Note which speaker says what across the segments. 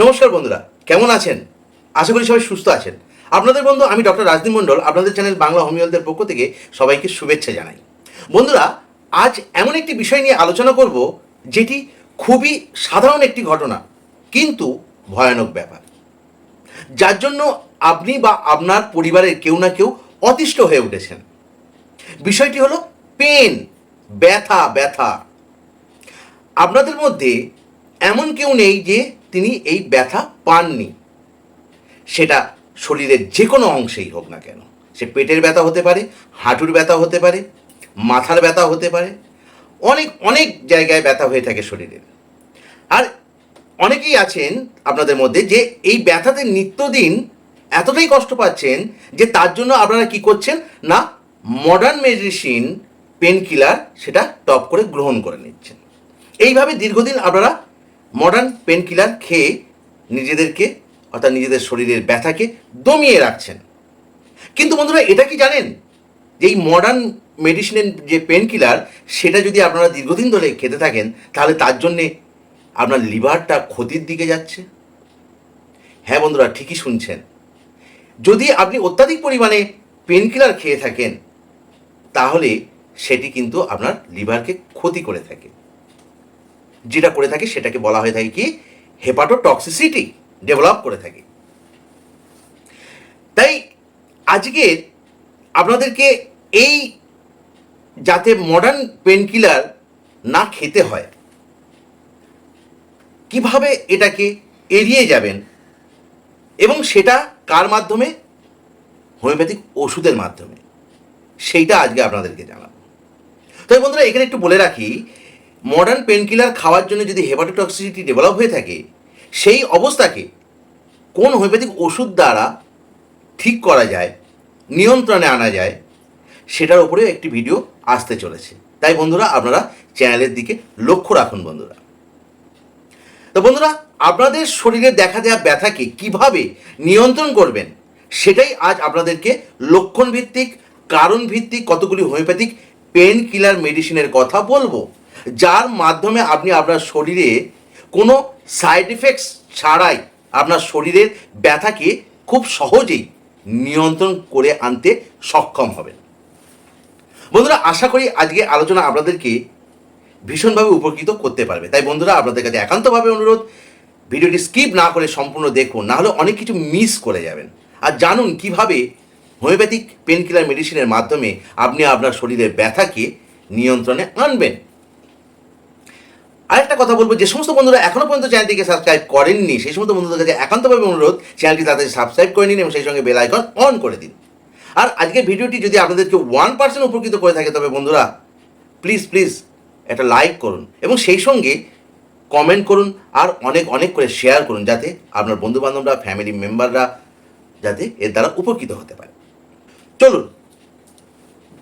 Speaker 1: নমস্কার বন্ধুরা, কেমন আছেন? আশা করি সবাই সুস্থ আছেন। আপনাদের বন্ধু, আমি ডক্টর রাজদীপ মণ্ডল, আপনাদের চ্যানেল বাংলা হোমিওলদের পক্ষ থেকে সবাইকে শুভেচ্ছা জানাই। বন্ধুরা, আজ এমন একটি বিষয় নিয়ে আলোচনা করব, যেটি খুবই সাধারণ একটি ঘটনা, কিন্তু ভয়ানক ব্যাপার। যার জন্য আপনি বা আপনার পরিবারের কেউ না কেউ অতিষ্ঠ হয়ে উঠেছেন। বিষয়টি হলো পেন ব্যথা ব্যথা। আপনাদের মধ্যে এমন কেউ নেই যে তিনি এই ব্যথা পাননি। সেটা শরীরের যে কোনো অংশেই হোক না কেন। সে পেটের ব্যথা হতে পারে, হাঁটুর ব্যথা হতে পারে, মাথার ব্যথা হতে পারে। অনেক অনেক জায়গায় ব্যথা হয়ে থাকে শরীরের আর অনেকেই আছেন আপনাদের মধ্যে যে এই ব্যথাতে নিত্যদিন এতটাই কষ্ট পাচ্ছেন যে তার জন্য আপনারা কি করছেন? না মডার্ন মেডিসিন পেন কিলার সেটা টপ করে গ্রহণ করে নিচ্ছেন। এইভাবে দীর্ঘদিন আপনারা মডার্ন পেন কিলার খেয়ে নিজেদেরকে, অর্থাৎ নিজেদের শরীরের ব্যথাকে দমিয়ে রাখছেন। কিন্তু বন্ধুরা, এটা কি জানেন? যে এই মডার্ন মেডিসিনের যে পেন কিলার সেটা যদি আপনারা দীর্ঘদিন ধরে খেতে থাকেন, তাহলে তার জন্যে আপনার লিভারটা ক্ষতির দিকে যাচ্ছে। হ্যাঁ বন্ধুরা, ঠিকই শুনছেন। যদি আপনি অত্যাধিক পরিমাণে পেন কিলার খেয়ে থাকেন, তাহলে সেটি কিন্তু আপনার লিভারকে ক্ষতি করে থাকে। যেটা করে থাকে সেটাকে বলা হয়ে থাকে কি হেপাটোটক্সিসিটি ডেভেলপ করে থাকে। তাই আজকে আপনাদেরকে এই যাতে মডার্ন পেনকিলার না খেতে হয়, কীভাবে এটাকে এড়িয়ে যাবেন এবং সেটা কার মাধ্যমে? হোমিওপ্যাথিক ওষুধের মাধ্যমে। সেইটা আজকে আপনাদেরকে জানাব। তবে বন্ধুরা, এখানে একটু বলে রাখি মডার্ন পেনকিলার খাওয়ার জন্য যদি হেপাটোটক্সিসিটি ডেভেলপ হয়ে থাকে, সেই অবস্থাকে কোন হোমিওপ্যাথিক ওষুধ দ্বারা ঠিক করা যায়, নিয়ন্ত্রণে আনা যায়, সেটার উপরেও একটি ভিডিও আসতে চলেছে। তাই বন্ধুরা, আপনারা চ্যানেলের দিকে লক্ষ্য রাখুন বন্ধুরা। তো বন্ধুরা, আপনাদের শরীরে দেখা দেওয়া ব্যথাকে কীভাবে নিয়ন্ত্রণ করবেন, সেটাই আজ আপনাদেরকে লক্ষণ ভিত্তিক কারণ ভিত্তিক কতগুলি হোমিওপ্যাথিক পেন কিলার মেডিসিনের কথা বলব। যার মাধ্যমে আপনি আপনার শরীরে কোনো সাইড এফেক্টস ছাড়াই আপনার শরীরের ব্যথাকে খুব সহজেই নিয়ন্ত্রণ করে আনতে সক্ষম হবেন। বন্ধুরা, আশা করি আজকে আলোচনা আপনাদেরকে ভীষণভাবে উপকৃত করতে পারবে। তাই বন্ধুরা, আপনাদের কাছে একান্তভাবে অনুরোধ, ভিডিওটি স্কিপ না করে সম্পূর্ণ দেখুন নাহলে অনেক কিছু মিস করে যাবেন। আর জানুন কীভাবে হোমিওপ্যাথিক পেন কিলার মেডিসিনের মাধ্যমে আপনি আপনার শরীরের ব্যথাকে নিয়ন্ত্রণে আনবেন। আরেকটা কথা বলব, যে সমস্ত বন্ধুরা এখনও পর্যন্ত চ্যানেলটিকে সাবস্ক্রাইব করেননি, সেই সমস্ত বন্ধুদের কাছে একান্তভাবে অনুরোধ, চ্যানেলটি তাড়াতাড়ি সাবস্ক্রাইব করে নিন এবং সেই সঙ্গে বেল আইকন অন করে দিন। আর আজকের ভিডিওটি যদি আপনাদেরকে ওয়ান পার্সেন্ট উপকৃত করে থাকে, তবে বন্ধুরা প্লিজ প্লিজ একটা লাইক করুন এবং সেই সঙ্গে কমেন্ট করুন আর অনেক অনেক করে শেয়ার করুন যাতে আপনার বন্ধু বান্ধবরা ফ্যামিলি মেম্বাররা যাতে এর দ্বারা উপকৃত হতে পারে। চলুন,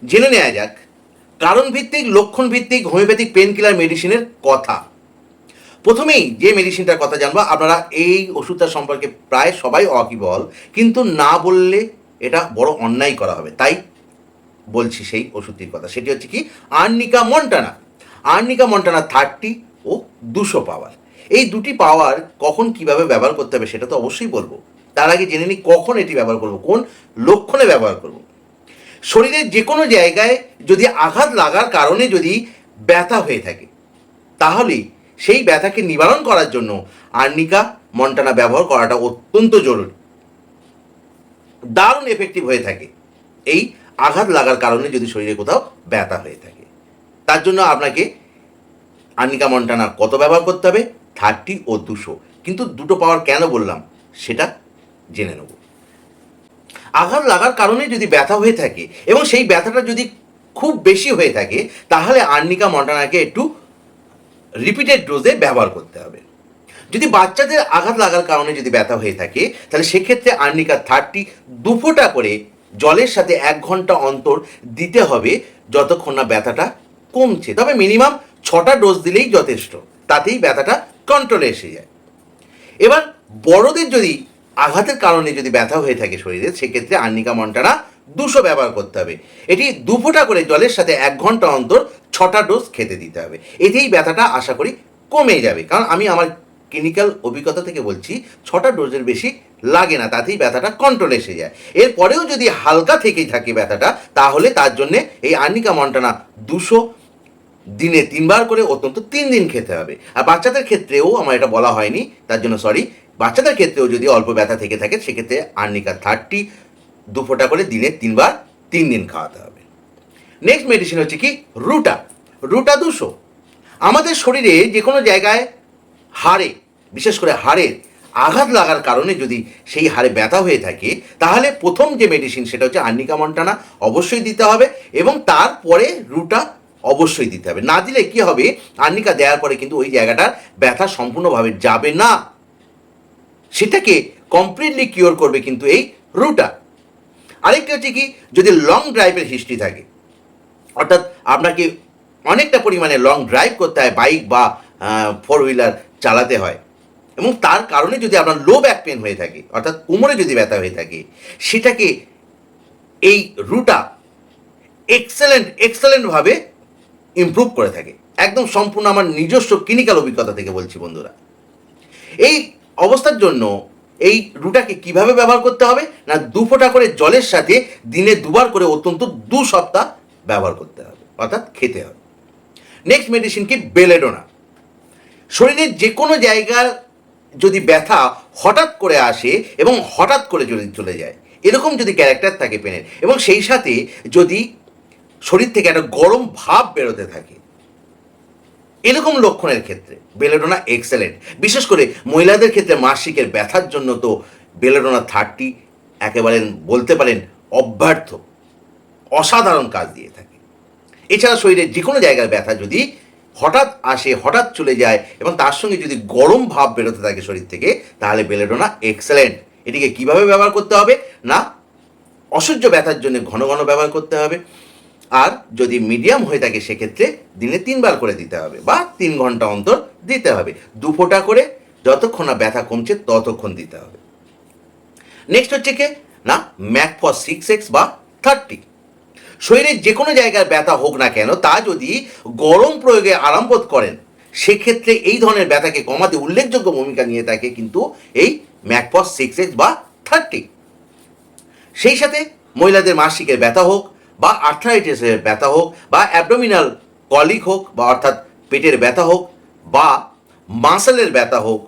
Speaker 1: জেনে নেওয়া যাক কারণ ভিত্তিক লক্ষণ ভিত্তিক হোমিওপ্যাথিক পেন কিলার মেডিসিনের কথা। প্রথমেই যে মেডিসিনটার কথা জানব, আপনারা এই ওষুধটার সম্পর্কে প্রায় সবাই অকিবল কিন্তু না বললে এটা বড় অন্যায় করা হবে। তাই বলছি সেই ওষুধটির কথা। সেটি হচ্ছে কি? Arnica montana. Arnica montana thirty ও দুশো পাওয়ার। এই দুটি পাওয়ার কখন কীভাবে ব্যবহার করতে হবে সেটা তো অবশ্যই বলব। তার আগে জেনে নিই কখন এটি ব্যবহার করব, কোন লক্ষণে ব্যবহার করব। শরীরের যে কোনো জায়গায় যদি আঘাত লাগার কারণে যদি ব্যথা হয়ে থাকে, তাহলে সেই ব্যথাকে নিবারণ করার জন্য আর্নিকা মন্টানা ব্যবহার করাটা অত্যন্ত জরুরি। দারুণ এফেক্টিভ হয়ে থাকে। এই আঘাত লাগার কারণে যদি শরীরে কোথাও ব্যথা হয়ে থাকে। তার জন্য আপনাকে আর্নিকা মন্টানা কত ব্যবহার করতে হবে? থার্টি ও দুশো। কিন্তু দুটো পাওয়ার কেন বললাম? সেটা জেনে নেব। আঘাত লাগার কারণে যদি ব্যথা হয়ে থাকে এবং সেই ব্যথাটা যদি খুব বেশি হয়ে থাকে, তাহলে আর্নিকা মন্টানাকে একটু রিপিটেড ডোজে ব্যবহার করতে হবে। যদি বাচ্চাদের আঘাত লাগার কারণে যদি ব্যথা হয়ে থাকে, তাহলে সেক্ষেত্রে আর্নিকা থার্টি দুফোটা করে জলের সাথে এক ঘণ্টা অন্তর দিতে হবে যতক্ষণ না ব্যথাটা কমছে। তবে মিনিমাম ছটা ডোজ দিলেই যথেষ্ট, তাতেই ব্যথাটা কন্ট্রোলে এসে যায়। এবার বড়দের যদি আঘাতের কারণে যদি ব্যথা হয়ে থাকে শরীরে, সেক্ষেত্রে আর্নিকা মন্টানা দুশো ব্যবহার করতে হবে। এটি দু ফোঁটা করে জলের সাথে এক ঘণ্টা অন্তর ছটা ডোজ খেতে দিতে হবে। এতেই ব্যথাটা আশা করি কমে যাবে। কারণ আমি আমার ক্লিনিক্যাল অভিজ্ঞতা থেকে বলছি, ছটা ডোজের বেশি লাগে না, তাতেই ব্যথাটা কন্ট্রোলে এসে যায়। এরপরেও যদি হালকা থেকেই থাকে ব্যথাটা, তাহলে তার জন্যে এই আর্নিকা মন্টানা দুশো দিনে তিনবার করে অত্যন্ত তিন দিন খেতে হবে। আর বাচ্চাদের ক্ষেত্রেও আমার এটা বলা হয়নি, তার জন্য সরি বাচ্চাদের ক্ষেত্রেও যদি অল্প ব্যথা থেকে থাকে, সেক্ষেত্রে আর্নিকা থার্টি দু ফোঁটা করে দিনে তিনবার তিন দিন খাওয়াতে হবে। নেক্সট মেডিসিন হচ্ছে কি? রুটা। রুটা দুশো। আমাদের শরীরে যে কোনো জায়গায় হাড়ে, বিশেষ করে হাড়ের আঘাত লাগার কারণে যদি সেই হাড়ে ব্যথা হয়ে থাকে, তাহলে প্রথম যে মেডিসিন সেটা হচ্ছে আর্নিকা মন্টানা অবশ্যই দিতে হবে এবং তারপরে রুটা অবশ্যই দিতে হবে। না দিলে কি হবে? আর্নিকা দেওয়ার পরে কিন্তু ওই জায়গাটার ব্যথা সম্পূর্ণভাবে যাবে না। সেটাকে কমপ্লিটলি কিওর করবে কিন্তু এই রুটা। আরেকটা হচ্ছে কি, যদি লং ড্রাইভের হিস্ট্রি থাকে, অর্থাৎ আপনাকে অনেকটা পরিমাণে লং ড্রাইভ করতে হয় বাইক বা ফোর হুইলার চালাতে হয়, এবং তার কারণে যদি আপনার লো ব্যাক পেন হয়ে থাকে, অর্থাৎ কোমরে যদি ব্যথা হয়ে থাকে, সেটাকে এই রুটা এক্সেলেন্ট এক্সেলেন্টভাবে ইমপ্রুভ করে থাকে। একদম সম্পূর্ণ আমার নিজস্ব ক্লিনিক্যাল অভিজ্ঞতা থেকে বলছি বন্ধুরা। এই অবস্থার জন্য এই রুটাকে কীভাবে ব্যবহার করতে হবে? না, দু ফোঁটা করে জলের সাথে দিনে দুবার করে অত্যন্ত দু সপ্তাহ ব্যবহার করতে হবে, অর্থাৎ খেতে হবে। নেক্সট মেডিসিন কি? বেলেডোনা শরীরের যে কোনো জায়গার যদি ব্যথা হঠাৎ করে আসে এবং হঠাৎ করে যদি চলে যায়, এরকম যদি ক্যারেক্টার থাকে পেনের, এবং সেই সাথে যদি শরীর থেকে একটা গরম ভাব বেরোতে থাকে এরকম লক্ষণের ক্ষেত্রে বেলেডোনা এক্সেলেন্ট বিশেষ করে মহিলাদের ক্ষেত্রে মাসিকের ব্যথার জন্য তো বেলেডোনা থার্টি একেবারে বলতে পারেন অব্যর্থ, অসাধারণ কাজ দিয়ে থাকে। এছাড়া শরীরের যে কোনো জায়গার ব্যথা যদি হঠাৎ আসে, হঠাৎ চলে যায় এবং তার সঙ্গে যদি গরম ভাব বেরোতে থাকে শরীর থেকে, তাহলে বেলেডোনা এক্সেলেন্ট এটিকে কীভাবে ব্যবহার করতে হবে? না, অসহ্য ব্যথার জন্য ঘন ঘন ব্যবহার করতে হবে। আর যদি মিডিয়াম হয়ে থাকে সেক্ষেত্রে দিনে তিনবার করে দিতে হবে বা তিন ঘণ্টা অন্তর দিতে হবে। দু ফোঁটা করে যতক্ষণ না ব্যথা কমছে ততক্ষণ দিতে হবে। নেক্সট হচ্ছে কি? না, ম্যাক ফর সিক্স এক্স বা থার্টি। শরীরের যে কোনো জায়গার ব্যথা হোক না কেন, তা যদি গরম প্রয়োগে আরাম বোধ করেন, সেক্ষেত্রে এই ধরনের ব্যথাকে কমাতে উল্লেখযোগ্য ভূমিকা নিয়ে থাকে কিন্তু এই ম্যাকপস সিক্স এক্স বা থার্টি। সেই সাথে মহিলাদের মাসিকের ব্যথা হোক বা আর্থ্রাইটিসের ব্যথা হোক বা অ্যাবডোমিনাল কলিক হোক বা অর্থাৎ পেটের ব্যথা হোক বা মাসেলের ব্যথা হোক,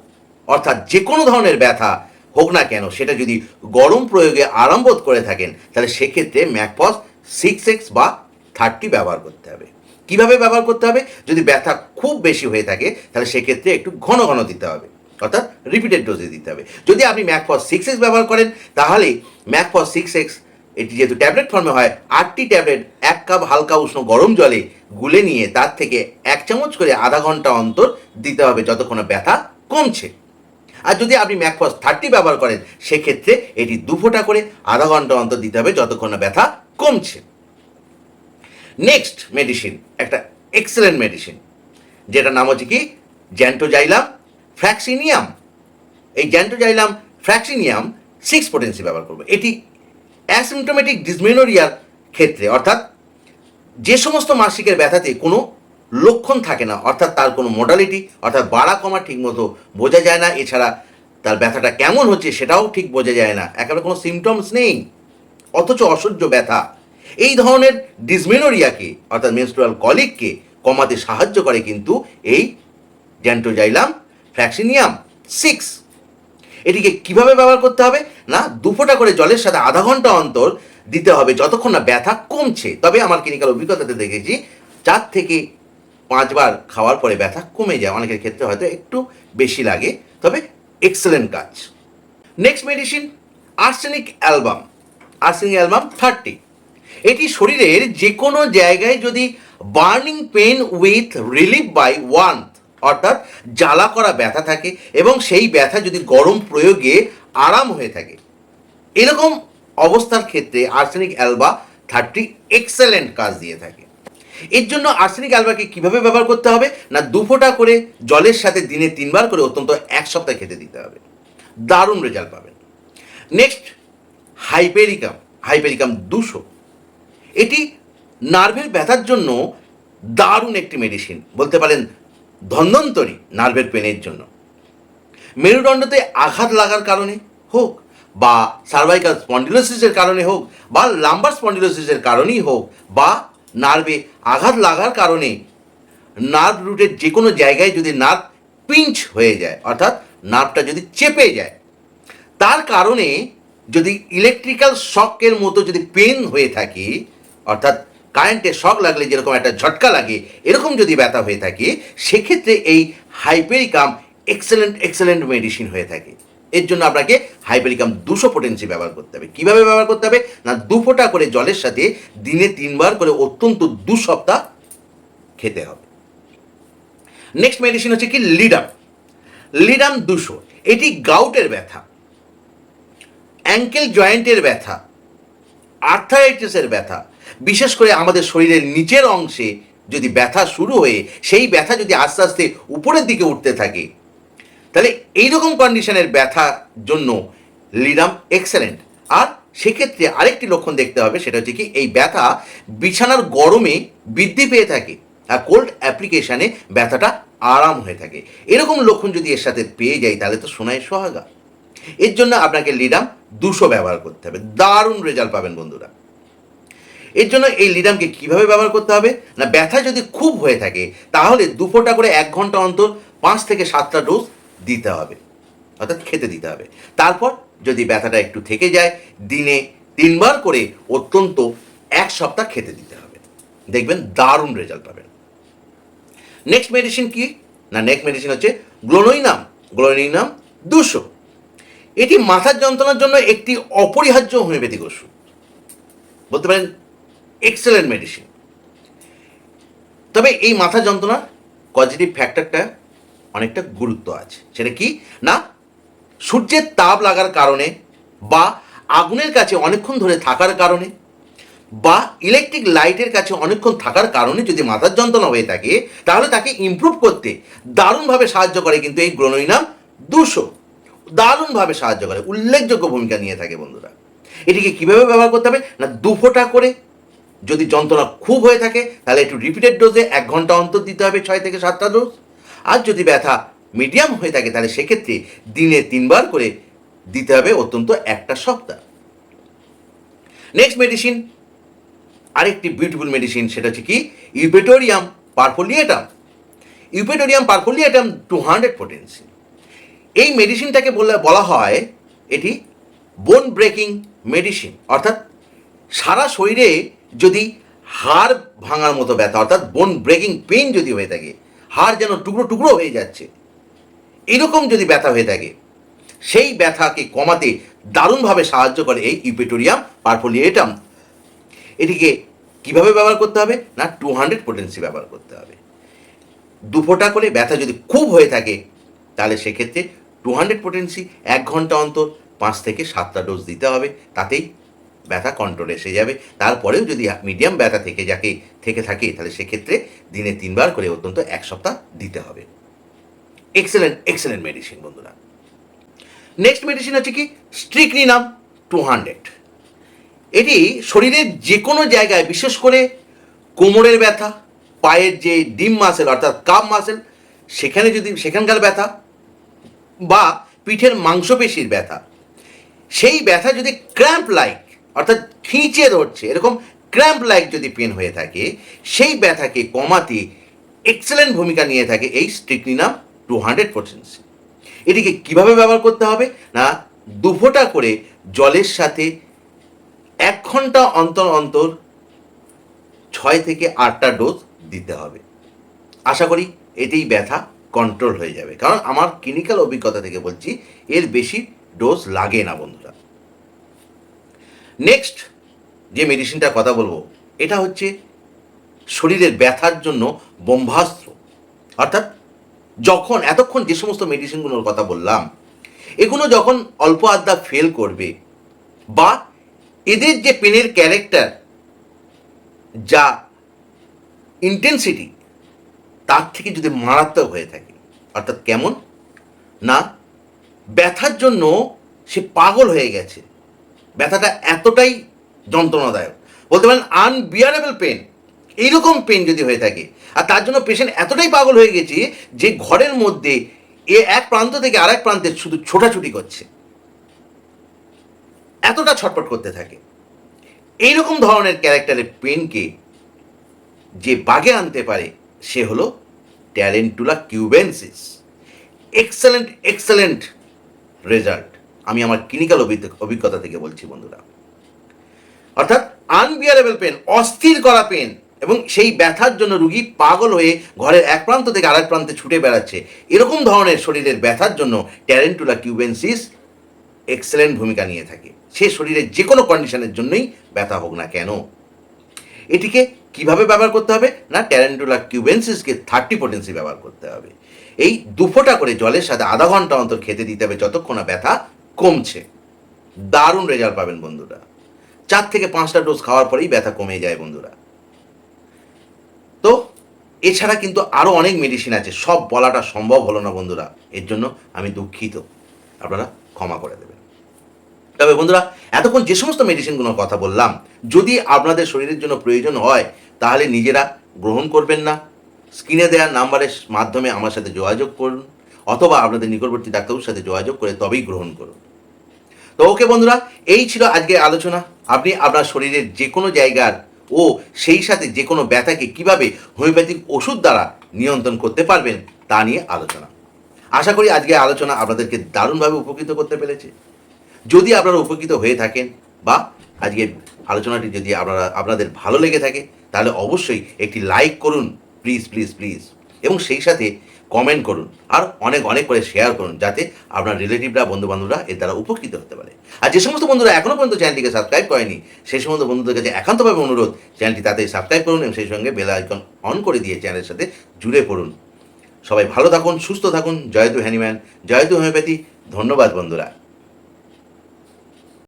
Speaker 1: অর্থাৎ যে কোনো ধরনের ব্যথা হোক না কেন, সেটা যদি গরম প্রয়োগে আরাম বোধ করে থাকেন, তাহলে সেক্ষেত্রে ম্যাকপস সিক্স এক্স বা থার্টি ব্যবহার করতে হবে। কীভাবে ব্যবহার করতে হবে? যদি ব্যথা খুব বেশি হয়ে থাকে, তাহলে সেক্ষেত্রে একটু ঘন ঘন দিতে হবে, অর্থাৎ রিপিটেড ডোজে দিতে হবে। যদি আপনি ম্যাকফস সিক্স এক্স ব্যবহার করেন, তাহলে ম্যাকফস সিক্স এক্স এটি যেহেতু ট্যাবলেট ফর্মে হয়, আটটি ট্যাবলেট, এক কাপ হালকা উষ্ণ গরম জলে গুলে নিয়ে তার থেকে এক চামচ করে আধা ঘণ্টা অন্তর দিতে হবে যতক্ষণ ব্যথা কমছে। আর যদি আপনি ম্যাকফস থার্টি ব্যবহার করেন, সেক্ষেত্রে এটি দু ফোঁটা করে আধা ঘণ্টা অন্তর দিতে হবে যতক্ষণ ব্যথা কমছে। নেক্সট মেডিসিন একটা এক্সেলেন্ট মেডিসিন যেটার নাম হচ্ছে কি? জ্যান্টোজাইলাম ফ্র্যাক্সিনিয়াম এই জ্যান্টোজাইলাম ফ্র্যাক্সিনিয়াম সিক্স পোটেন্সি ব্যবহার করবে। এটি অ্যাসিমটোমেটিক ডিসমেনোরিয়ার ক্ষেত্রে, অর্থাৎ যে সমস্ত মাসিকের ব্যথাতে কোনো লক্ষণ থাকে না, অর্থাৎ তার কোনো মোডালিটি অর্থাৎ বাড়া কমা ঠিকমতো বোঝা যায় না, এছাড়া তার ব্যথাটা কেমন হচ্ছে সেটাও ঠিক বোঝা যায় না, একেবারে কোনো সিমটমস নেই। অথচ অসহ্য ব্যথা, এই ধরনের ডিসমেনোরিয়াকে অর্থাৎ মেনস্ট্রুয়াল কলিককে কমাতে সাহায্য করে কিন্তু এই জ্যান্টোজাইলাম ফ্র্যাক্সিনিয়াম সিক্স এটিকে কীভাবে ব্যবহার করতে হবে? না, দু ফোঁটা করে জলের সাথে আধা ঘণ্টা অন্তর দিতে হবে যতক্ষণ না ব্যথা কমছে। তবে আমার ক্লিনিক্যাল অভিজ্ঞতাতে দেখেছি, চার থেকে পাঁচবার খাওয়ার পরে ব্যথা কমে যায়। অনেকের ক্ষেত্রে হয়তো একটু বেশি লাগে, তবে এক্সেলেন্ট কাজ। Next medicine arsenic album arsenic album thirty এটি শরীরের যে কোনো জায়গায় যদি burning pain with relief by one অর্থাৎ জ্বালা করা ব্যথা থাকে, এবং সেই ব্যথা যদি গরম প্রয়োগে আরাম হয়ে থাকে। এরকম অবস্থার ক্ষেত্রে আর্সেনিক অ্যালবা থার্টি এক্সেলেন্ট কাজ দিয়ে থাকে। এর জন্য আর্সেনিক অ্যালবাকে কীভাবে ব্যবহার করতে হবে? না দু ফোঁটা করে জলের সাথে দিনে তিনবার করে অত্যন্ত এক সপ্তাহ খেতে দিতে হবে। দারুণ রেজাল্ট পাবেন। Next, hypericum. হাইপেরিকাম দুশো। এটি নার্ভের ব্যথার জন্য দারুণ একটি মেডিসিন বলতে পারেন ধন্বন্তরী নার্ভের পেনের জন্য। মেরুদণ্ডতে আঘাত লাগার কারণে হোক, বা সার্ভাইকাল স্পন্ডিলোসিসের কারণে হোক, বা লাম্বার স্পন্ডিলোসিসের কারণেই হোক, বা নার্ভে আঘাত লাগার কারণে নার্ভ রুটের যে কোনো জায়গায় যদি নার্ভ পিঞ্চ হয়ে যায়, অর্থাৎ নার্ভটা যদি চেপে যায়, তার কারণে যদি ইলেকট্রিক্যাল শকের মতো যদি পেন হয়ে থাকে, অর্থাৎ কারেন্টে শক লাগলে যেরকম একটা ঝটকা লাগে, এরকম যদি ব্যথা হয়ে থাকে, সেক্ষেত্রে এই হাইপেরিকাম এক্সেলেন্ট এক্সেলেন্ট মেডিসিন হয়ে থাকে। এর জন্য আপনাকে হাইপেরিকাম দুশো পোটেন্সি ব্যবহার করতে হবে। কীভাবে ব্যবহার করতে হবে? না, দু ফোঁটা করে জলের সাথে দিনে তিনবার করে অত্যন্ত দু সপ্তাহ খেতে হবে। নেক্সট মেডিসিন হচ্ছে কি? লিডাম লিডাম দুশো। এটি গাউটের ব্যথা অ্যাঙ্কেল জয়েন্টের ব্যথা আর্থারাইটিসের ব্যথা। বিশেষ করে আমাদের শরীরের নিচের অংশে যদি ব্যথা শুরু হয়ে, সেই ব্যথা যদি আস্তে আস্তে উপরের দিকে উঠতে থাকে তাহলে এইরকম কন্ডিশনের ব্যথা জন্য লিডাম এক্সেলেন্ট। আর সেক্ষেত্রে আরেকটি লক্ষণ দেখতে হবে, সেটা হচ্ছে কি এই ব্যথা বিছানার গরমে বৃদ্ধি পেয়ে থাকে আর কোল্ড অ্যাপ্লিকেশানে ব্যথাটা আরাম হয়ে থাকে। এরকম লক্ষণ যদি এর সাথে পেয়ে যাই তাহলে তো সোনায় সোহাগা। এর জন্য আপনাকে লিডাম দুশো ব্যবহার করতে হবে। দারুণ রেজাল্ট পাবেন বন্ধুরা। এর জন্য এই লিডামকে কীভাবে ব্যবহার করতে হবে? না, ব্যথা যদি খুব হয়ে থাকে তাহলে দু ফোঁটা করে এক ঘণ্টা অন্তর পাঁচ থেকে সাতটা ডোজ দিতে হবে। অর্থাৎ খেতে দিতে হবে। তারপর যদি ব্যথাটা একটু থেকে যায়, দিনে তিনবার করে অত্যন্ত এক সপ্তাহ খেতে দিতে হবে। দেখবেন দারুণ রেজাল্ট পাবেন। নেক্সট মেডিসিন কি? না নেক্সট মেডিসিন হচ্ছে গ্লোনোইনাম গ্লোনোইনাম দুশো। এটি মাথার যন্ত্রণার জন্য একটি অপরিহার্য হোমিওপ্যাথিক ওষুধ। বলতে পারেন এক্সেলেন্ট মেডিসিন তবে এই মাথা যন্ত্রণার পজিটিভ ফ্যাক্টরটা অনেকটা গুরুত্ব আছে। সেটা কি? না, সূর্যের তাপ লাগার কারণে বা আগুনের কাছে অনেকক্ষণ ধরে থাকার কারণে বা ইলেকট্রিক লাইটের কাছে অনেকক্ষণ থাকার কারণে যদি মাথার যন্ত্রণা হয়ে থাকে, তাহলে তাকে ইমপ্রুভ করতে দারুণভাবে সাহায্য করে কিন্তু এই গ্রোনোইনাম দুশো। দারুণভাবে সাহায্য করে, উল্লেখযোগ্য ভূমিকা নিয়ে থাকে বন্ধুরা। এটিকে কীভাবে ব্যবহার করতে হবে? না, দু ফোঁটা করে যদি যন্ত্রণা খুব হয়ে থাকে, তাহলে একটু রিপিটেড ডোজে এক ঘণ্টা অন্তর দিতে হবে, ছয় থেকে সাতটা ডোজ আর যদি ব্যথা মিডিয়াম হয়ে থাকে, তাহলে সেক্ষেত্রে দিনে তিনবার করে দিতে হবে অত্যন্ত একটা সপ্তাহ। নেক্সট মেডিসিন আরেকটি বিউটিফুল মেডিসিন সেটা হচ্ছে কি? Eupatorium perfoliatum eupatorium perfoliatum two hundred potency এই মেডিসিনটাকে বলে বলা হয়, এটি বোন ব্রেকিং মেডিসিন অর্থাৎ সারা শরীরে যদি হাড় ভাঙার মতো ব্যথা, অর্থাৎ বোন ব্রেকিং পেইন যদি হয়ে থাকে হাড় যেন টুকরো টুকরো হয়ে যাচ্ছে। এরকম যদি ব্যথা হয়ে থাকে, সেই ব্যথাকে কমাতে দারুণভাবে সাহায্য করে এই ইউপেটোরিয়াম পারফোলিয়েটাম। এটিকে কীভাবে ব্যবহার করতে হবে? না, টু হান্ড্রেড পোটেন্সি ব্যবহার করতে হবে। দু ফোঁটা করে ব্যথা যদি খুব হয়ে থাকে, তাহলে সেক্ষেত্রে টু হান্ড্রেড পোটেন্সি এক ঘণ্টা অন্তর পাঁচ থেকে সাতটা ডোজ দিতে হবে। তাতেই ব্যথা কন্ট্রোল এসে যাবে। তারপরেও যদি মিডিয়াম ব্যথা থেকে যাকে, থেকে থাকে, তাহলে সেক্ষেত্রে দিনে তিনবার করে অত্যন্ত এক সপ্তাহ দিতে হবে। এক্সেলেন্ট এক্সেলেন্ট মেডিসিন বন্ধুরা। নেক্সট মেডিসিন হচ্ছে কি? স্ট্রিকনিনাম টু হান্ড্রেড এটি শরীরের যে কোনো জায়গায়, বিশেষ করে কোমরের ব্যথা, পায়ের যে ডিম মাসেল অর্থাৎ কাপ মাসেল সেখানে যদি, সেখানকার ব্যথা, বা পিঠের মাংসপেশির ব্যথা, সেই ব্যথা যদি ক্র্যাম্প লাইক অর্থাৎ খিঁচে ধরছে, এরকম ক্র্যাম্প লাইক যদি পেন হয়ে থাকে, সেই ব্যথাকে কমাতে এক্সেলেন্ট ভূমিকা নিয়ে থাকে এই স্ট্রিকনিনাম টু হান্ড্রেড পার্সেন্ট এটিকে কীভাবে ব্যবহার করতে হবে? না, দু ফোঁটা করে জলের সাথে এক ঘণ্টা অন্তর অন্তর ছয় থেকে আটটা ডোজ দিতে হবে। আশা করি এতেই ব্যথা কন্ট্রোল হয়ে যাবে। কারণ আমার ক্লিনিক্যাল অভিজ্ঞতা থেকে বলছি, এর বেশি ডোজ লাগে না বন্ধুরা। নেক্সট যে মেডিসিনটার কথা বলব, এটা হচ্ছে শরীরের ব্যথার জন্য ব্রহ্মাস্ত্র। অর্থাৎ যখন, এতক্ষণ যে সমস্ত মেডিসিনগুলোর কথা বললাম, এগুলো যখন অল্প আড্ডা ফেল করবে, বা এদের যে পেনের ক্যারেক্টার যা ইন্টেন্সিটি তার থেকে যদি মারাত্মক হয়ে থাকে, অর্থাৎ কেমন? না, ব্যথার জন্য সে পাগল হয়ে গেছে। ব্যথাটা এতটাই যন্ত্রণাদায়ক। বলতে পারেন আনবিয়ারেবল পেন এইরকম পেন যদি হয়ে থাকে, আর তার জন্য পেশেন্ট এতটাই পাগল হয়ে গেছে যে ঘরের মধ্যে এ এক প্রান্ত থেকে আরেক প্রান্তে শুধু ছোটাছুটি করছে। এতটা ছটপট করতে থাকে। এইরকম ধরনের ক্যারেক্টারের পেনকে যে বাগে আনতে পারে, সে হলো tarentula cubensis excellent excellent result আমি আমার ক্লিনিক্যাল অভিজ্ঞতা থেকে বলছি বন্ধুরা। অর্থাৎ আনবিয়ারেবল পেন, অস্থির করা পেন, এবং সেই ব্যথার জন্য রুগী পাগল হয়ে ঘরের এক প্রান্ত থেকে আরেক প্রান্তে ছুটে বেড়াচ্ছে। এরকম ধরনের শরীরের ব্যথার জন্য ট্যারেন্টুলা কিউবেন্সিস এক্সেলেন্ট ভূমিকা নিয়ে থাকে। সে শরীরের যে কোনো কন্ডিশনের জন্যই ব্যথা হোক না কেন। এটিকে কীভাবে ব্যবহার করতে হবে? না, ট্যারেন্টুলা কিউবেন্সিসকে থার্টি পোটেন্সি ব্যবহার করতে হবে। এই দুফোটা করে জলের সাথে আধা ঘণ্টা অন্তর খেতে দিতে হবে, যতক্ষণ না ব্যথা কমছে। দারুণ রেজাল্ট পাবেন বন্ধুরা। চার থেকে পাঁচটা ডোজ খাওয়ার পরেই ব্যথা কমে যায় বন্ধুরা। তো এছাড়া কিন্তু আরও অনেক মেডিসিন আছে, সব বলাটা সম্ভব হলো না বন্ধুরা। এর জন্য আমি দুঃখিত। আপনারা ক্ষমা করে দেবেন। তবে বন্ধুরা, এতক্ষণ যে সমস্ত মেডিসিনগুলোর কথা বললাম, যদি আপনাদের শরীরের জন্য প্রয়োজন হয়, তাহলে নিজেরা গ্রহণ করবেন না। স্ক্রিনে দেওয়ার নাম্বারের মাধ্যমে আমার সাথে যোগাযোগ করুন, অথবা আপনাদের নিকটবর্তী ডাক্তারবাবুর সাথে যোগাযোগ করে তবেই গ্রহণ করুন। তো ওকে বন্ধুরা, এই ছিল আজকের আলোচনা। আপনি আপনার শরীরের যে কোনো জায়গার ও সেই সাথে যে কোনো ব্যথাকে কীভাবে হোমিওপ্যাথিক ওষুধ দ্বারা নিয়ন্ত্রণ করতে পারবেন তা নিয়ে আলোচনা। আশা করি আজকে আলোচনা আপনাদেরকে দারুণভাবে উপকৃত করতে পেরেছে। যদি আপনারা উপকৃত হয়ে থাকেন বা আজকে আলোচনাটি যদি আপনারা, আপনাদের ভালো লেগে থাকে, তাহলে অবশ্যই একটি লাইক করুন, প্লিজ প্লিজ প্লিজ। এবং সেই সাথে কমেন্ট করুন আর অনেক অনেক করে শেয়ার করুন যাতে আপনার রিলেটিভরা বন্ধুবান্ধবরা এর দ্বারা উপকৃত হতে পারে। আর যে সমস্ত বন্ধুরা এখনও পর্যন্ত চ্যানেলটিকে সাবস্ক্রাইব করেনি, সেই সমস্ত বন্ধুদের কাছে একান্তভাবে অনুরোধ চ্যানেলটি তাতে সাবস্ক্রাইব করুন এবং সেই সঙ্গে বেল আইকন অন করে দিয়ে চ্যানেলের সাথে জুড়ে পড়ুন। সবাই ভালো থাকুন, সুস্থ থাকুন জয়তু হ্যানিম্যান জয়তু হোমিওপ্যাথি ধন্যবাদ বন্ধুরা।